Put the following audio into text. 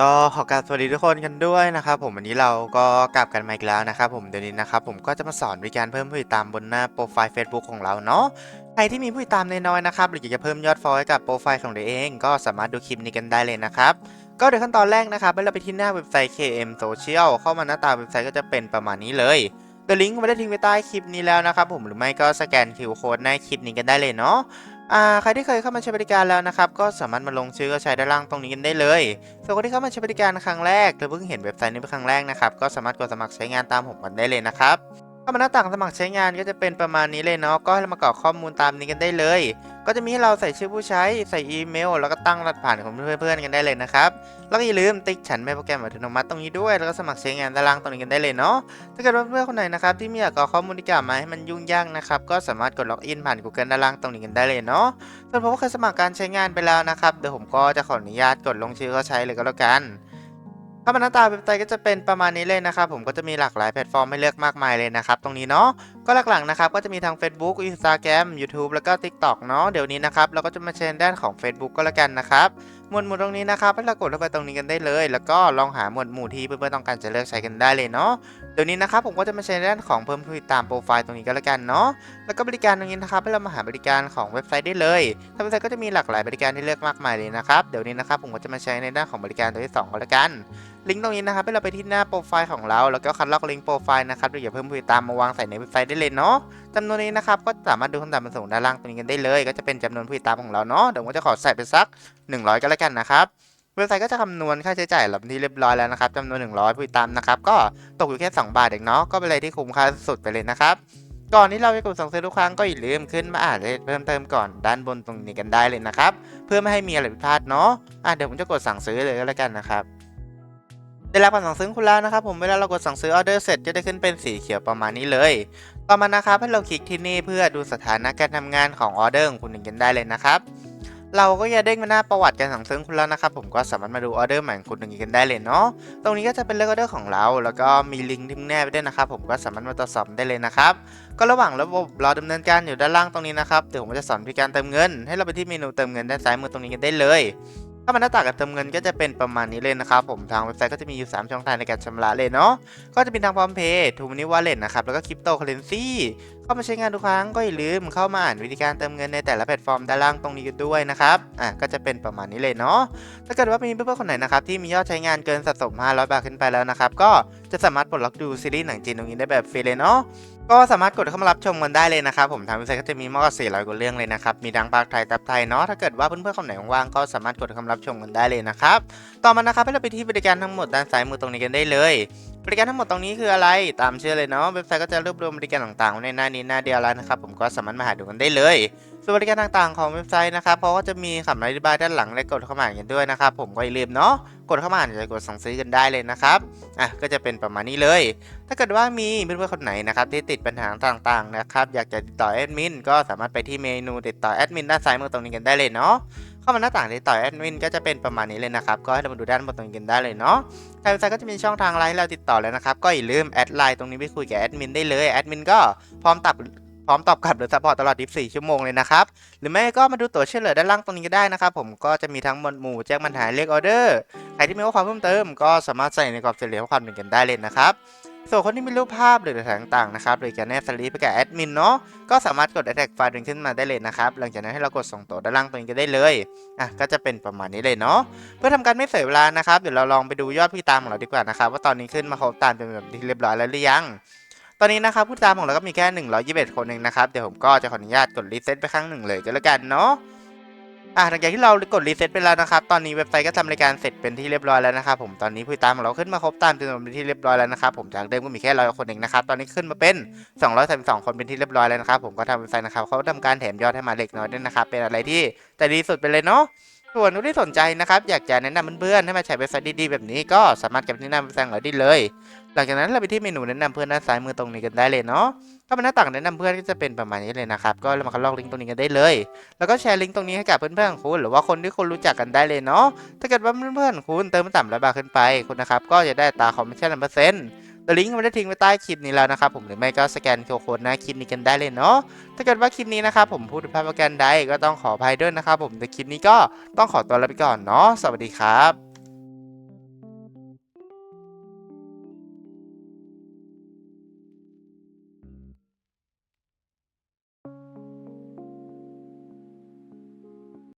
ก็ขอกราบสวัสดีทุกคนกันด้วยนะครับผมวันนี้เราก็กลับกันมาอีกแล้วนะครับผมเดี๋ยวนี้นะครับผมก็จะมาสอนวิธีการเพิ่มผู้ติดตามบนหน้าโปรไฟล์ Facebook ของเราเนาะใครที่มีผู้ติดตามน้อยๆนะครับหรืออยากจะเพิ่มยอดฟอลให้กับโปรไฟล์ของตัวเอง ก็สามารถดูคลิปนี้กันได้เลยนะครับ ก็โดยขั้นตอนแรกนะครับให้เราไปที่หน้าเว็บไซต์ KM Social เข้ามาหน้าตาเว็บไซต์ก็จะเป็นประมาณนี้เลยเดี๋ยวลิงก์ไม่ได้ทิ้งไว้ใต้คลิปนี้แล้วนะครับผมหรือไม่ก็สแกน QR Code ในคลิปนี้กันได้เลยเนาะ อ่าใครที่เคยเข้ามาใช้บริการแล้วนะครับ ก็สามารถมาลงชื่อก็ใช้ด้านล่างตรงนี้กันได้เลยส่วนคนที่เข้ามาใช้บริการครั้งแรกหรือเพิ่งเห็นเว็บไซต์นี้เป็นครั้งแรกนะครับ ก็สามารถกดสมัครใช้งานตามผมกันได้เลยนะครับ เข้ามาหน้าต่างสมัครใช้งานก็จะเป็นประมาณนี้เลยเนาะก็ให้เรามากรอกข้อมูลตามนี้กันได้เลย ก็จะมีให้เราใส่ชื่อผู้ใช้ใส่อีเมล แล้วก็ตั้งรหัสผ่านของเพื่อนๆกันได้เลยนะครับแล้วก็อย่าลืมติ๊กฉันไม่โปรแกรมอัตโนมัติตรงนี้ด้วย แล้วก็สมัครใช้งานด้านล่างตรงนี้กันได้เลยเนาะถ้าเกิดว่าเพื่อนๆคนไหนนะครับที่ไม่อยากกรอกข้อมูลที่กล่าวมาให้มันยุ่งยากนะครับก็สามารถกดล็อกอินผ่าน Google ด้านล่างตรงนี้กันได้เลยเนาะส่วนผมก็เคยสมัครการใช้งานไปแล้วนะครับเดี๋ยวผมก็จะขออนุญาตกดลงชื่อเขาใช้เลยก็แล้วกัน ถ้ามันหน้าตาเว็บไซต์ก็จะเป็นประมาณนี้เลยนะครับ ผมก็จะมีหลากหลายแพลตฟอร์มให้เลือกมากมายเลยนะครับ ตรงนี้เนาะก็หลักๆนะครับก็จะมีทาง Facebook Instagram YouTube แล้วก็ TikTok เนาะเดี๋ยวนี้นะครับเราก็จะมาเชนด้านของ Facebook ก็แล้วกันนะครับหมวดหมู่ตรงนี้นะครับให้เรากดเข้าไปตรงนี้กันได้เลย แล้วก็ลองหาหมวดหมู่ที่เพื่อนๆต้องการจะเลือกใช้กันได้เลยเนาะเดี๋ยวนี้นะครับผมก็จะมาใช้ด้านของเพิ่มผู้ติดตามโปรไฟล์ตรงนี้ก็แล้วกันเนาะแล้วก็บริการตรงนี้นะครับให้เรามาหาบริการของเว็บไซต์ได้เลยทางเว็บไซต์ก็จะมีหลากหลายบริการให้เลือกมากมายเลยนะครับเดี๋ยวนี้นะครับผมก็จะมาใช้ในด้านของบริการตัวที่สองก็แล้วกัน ลิงก์ตรงนี้นะครับให้เราไปที่หน้าโปรไฟล์ของเรา แล้วก็คัดลอกลิงก์โปรไฟล์นะครับโดยอย่าเพิ่มผู้ติดตามมาวางใส่ในเว็บไซต์ได้เลยเนาะจำนวนนี้นะครับก็สามารถดูคำตอบมาส่งด้านล่างตรงนี้กันได้เลย ก็จะเป็นจำนวนผู้ติดตามของเราเนาะเดี๋ยวผมจะขอใส่ไปสัก 100 ก็แล้วกันนะครับเว็บไซต์ก็จะคำนวณค่าใช้จ่ายหลับที่เรียบร้อยแล้วนะครับจำนวน 100 ผู้ติดตามนะครับก็ตกอยู่แค่ 2 บาทเองเนาะก็เป็นอะไรที่คุ้มค่าสุดไปเลยนะครับก่อนที่เราจะกดสั่งซื้อทุกครั้งก็อย่าลืมขึ้นมาอ่านรายละเอียดเพิ่มเติมก่อนด้านบนตรงนี้กันได้เลยนะครับเพื่อไม่ให้มีอะไรผิดพลาดเนาะอะเดี๋ยวผมจะกดสั่งซื้อเลยก็แล้วกันนะครับ ได้รับการสั่งซื้อคุณแล้วนะครับผมเวลาเรากดสั่งซื้อออเดอร์เสร็จจะได้ขึ้นเป็นสีเขียวประมาณนี้เลย ต่อมานะครับให้เราคลิกที่นี่เพื่อดูสถานะการทำงานของออเดอร์ของคุณกันได้เลยนะครับเราก็จะเด้งมาหน้าประวัติการสั่งซื้อคุณแล้วนะครับผมก็สามารถมาดูออเดอร์ใหม่ของคุณกันได้เลยเนาะตรงนี้ก็จะเป็นเลขออเดอร์ของเรา แล้วก็มีลิงก์ที่แนบไปด้วยนะครับผมก็สามารถมาตรวจสอบได้เลยนะครับก็ระหว่างระบบรอดำเนินการอยู่ด้านล่างตรงนี้นะครับเดี๋ยวผมจะสอนวิธีการเติมเงิน ให้เราไปที่เมนูเติมเงินด้านซ้ายมือตรงนี้กันได้เลย ถ้ามันหน้าต่างการเติมเงินก็จะเป็นประมาณนี้เลยนะครับผมทางเว็บไซต์ก็จะมีอยู่ 3 ช่องทางในการชำระเลยเนาะก็จะเป็นทางพร้อมเพย์ทูมินิวอลเล็ตนะครับแล้วก็คริปโตเคอเรนซีเข้ามาใช้งานทุกครั้งก็อย่าลืมเข้ามาอ่านวิธีการเติมเงินในแต่ละแพลตฟอร์มด้านล่างตรงนี้ด้วยนะครับ อะก็จะเป็นประมาณนี้เลยเนาะ ถ้าเกิดว่ามีเพื่อนๆคนไหนนะครับที่มียอดใช้งานเกินสะสม 500 บาทขึ้นไปแล้วนะครับ ก็จะสามารถปลดล็อกดูซีรีส์หนังจีนตรงนี้ได้แบบฟรีเลยเนาะก็สามารถกดเข้ามารับชมกันได้เลยนะครับ ผมทางเว็บไซต์ก็จะมีมากกว่า400กว่าเรื่องเลยนะครับ มีดังภาคไทยตับไทยเนาะ ถ้าเกิดว่าเพื่อนๆคนไหนว่างๆก็สามารถกดเข้ามารับชมกันได้เลยนะครับ ต่อมานะครับให้เราไปที่บริการทั้งหมดด้านซ้ายมือตรงนี้กันได้เลย บริการทั้งหมดตรงนี้คืออะไร ตามชื่อเลยเนาะ เว็บไซต์ก็จะรวบรวมบริการต่างๆไว้ในหน้านี้หน้าเดียวแล้วนะครับ ผมก็สามารถมาหาดูกันได้เลย ส่วนบริการต่างๆของเว็บไซต์นะครับเพราะว่าจะมีคำอธิบายด้านหลังและกดเข้ามาอ่านกันด้วยนะครับ ผมก็อย่าลืมเนาะ กดเข้ามาอ่านจะกดสั่งซื้อกันได้เลยนะครับ อะ ก็จะเป็นประมาณนี้เลย ถ้าเกิดว่ามีเพื่อนๆคนไหนนะครับที่ติดปัญหาต่างๆนะครับ อยากจะติดต่อแอดมินก็สามารถไปที่เมนูติดต่อแอดมินด้านซ้ายมือตรงนี้กันได้เลยเนาะ เข้ามาหน้าต่างติดต่อแอดมินก็จะเป็นประมาณนี้เลยนะครับ ก็ให้เรามาดูด้านบนตรงนี้กันได้เลยเนาะทางเว็บไซต์ก็จะมีช่องทางไลน์ให้เราติดต่อแล้วนะครับ ก็อย่าลืมแอดไลน์ตรงนี้ไปคุยกับแอดมินได้เลย แอดมินก็พร้อมตอบพร้อมตอบกลับหรือซัพพอร์ตตลอด 24 ชั่วโมงเลยนะครับ หรือไม่ก็มาดูตัวช่วยเหลือด้านล่างตรงนี้ก็ได้นะครับ ผมก็จะมีทั้งหมวดหมู่แจ้งปัญหาเรียกออเดอร์ ใครที่มีข้อความเพิ่มเติมก็สามารถใส่ในกรอบสี่เหลี่ยมข้อความหนึ่งกันได้เลยนะครับ ส่วนคนที่มีรูปภาพหรือหลักฐานต่างๆนะครับหรือจะแนบสลิปไปกับแอดมินเนาะก็สามารถกดแท็กไฟล์ดึงขึ้นมาได้เลยนะครับหลังจากนั้นให้เรากดส่งต่อด้านล่างตรงนี้ก็ได้เลยอะก็จะเป็นประมาณนี้เลยเนาะเพื่อทำการไม่เสียเวลานะครับเดี๋ยวเราลองไปดูยอดผู้ตามของเราดีกว่านะครับว่าตอนนี้ขึ้นมาครบตามเป็นแบบที่เรียบร้อยแล้วหรือยังตอนนี้นะครับผู้ติดตามของเราก็มีแค่ 121 คนเองนะครับเดี๋ยวผมก็จะขออนุญาตกดรีเซ็ตไปครั้งหนึ่งเลยก็แล้วกันเนาะ อะหลังจากที่เรากดรีเซ็ตไปแล้วนะครับ ตอนนี้เว็บไซต์ก็ทำรายการเสร็จเป็นที่เรียบร้อยแล้วนะครับผม ตอนนี้ผู้ตามของเราขึ้นมาครบตามจำนวนเป็นที่เรียบร้อยแล้วนะครับ ผมจากเดิมก็มีแค่ร้อยคนเองนะครับ ตอนนี้ขึ้นมาเป็น232คนเป็นที่เรียบร้อยแล้วนะครับ ผมก็ทำเว็บไซต์นะครับเขาทำการแถมยอดให้มาเล็กน้อยด้วยนะครับ เป็นอะไรที่แต่ดีสุดไปเลยเนาะ ส่วนผู้ที่สนใจนะครับ อยากจะแนะนำเพื่อนๆให้มาใช้เว็บไซต์ดีๆแบบนี้ก็สามารถเก็บที่หน้าเว็บไซต์ของเราได้เลย หลังจากนั้นเราไปที่เมนูแนะนำเพื่อนด้านซ้ายมือตรงนี้กันได้เลยเนาะถ้ามันหน้าต่างแนะนำเพื่อนก็จะเป็นประมาณนี้เลยนะครับก็เรามาคัดลอกลิงก์ตรงนี้กันได้เลย แล้วก็แชร์ลิงก์ตรงนี้ให้กับเพื่อนๆของคุณหรือว่าคนที่คุณรู้จักกันได้เลยเนาะถ้าเกิดว่าเพื่อนๆคุณเติมต่ำร้อยบาขึ้นไปคุณนะครับก็จะได้ตาคอมมิชชั่นเปอร์เซ็นต์ เดลิงก์มันได้ทิ้งไว้ใต้คลิปนี้แล้วนะครับผมหรือไม่ก็สแกนโค้ดหน้าคลิปนี้กันได้เลยเนาะถ้าเกิดว่าคลิปนี้นะครับผมพูดถึงภาพประกันใดก็ต้องขออภัยด้วยนะครับผมแต่คลิปนี้ก็ต้องขอตัวลาไปก่อนเนาะสวัสดีครับ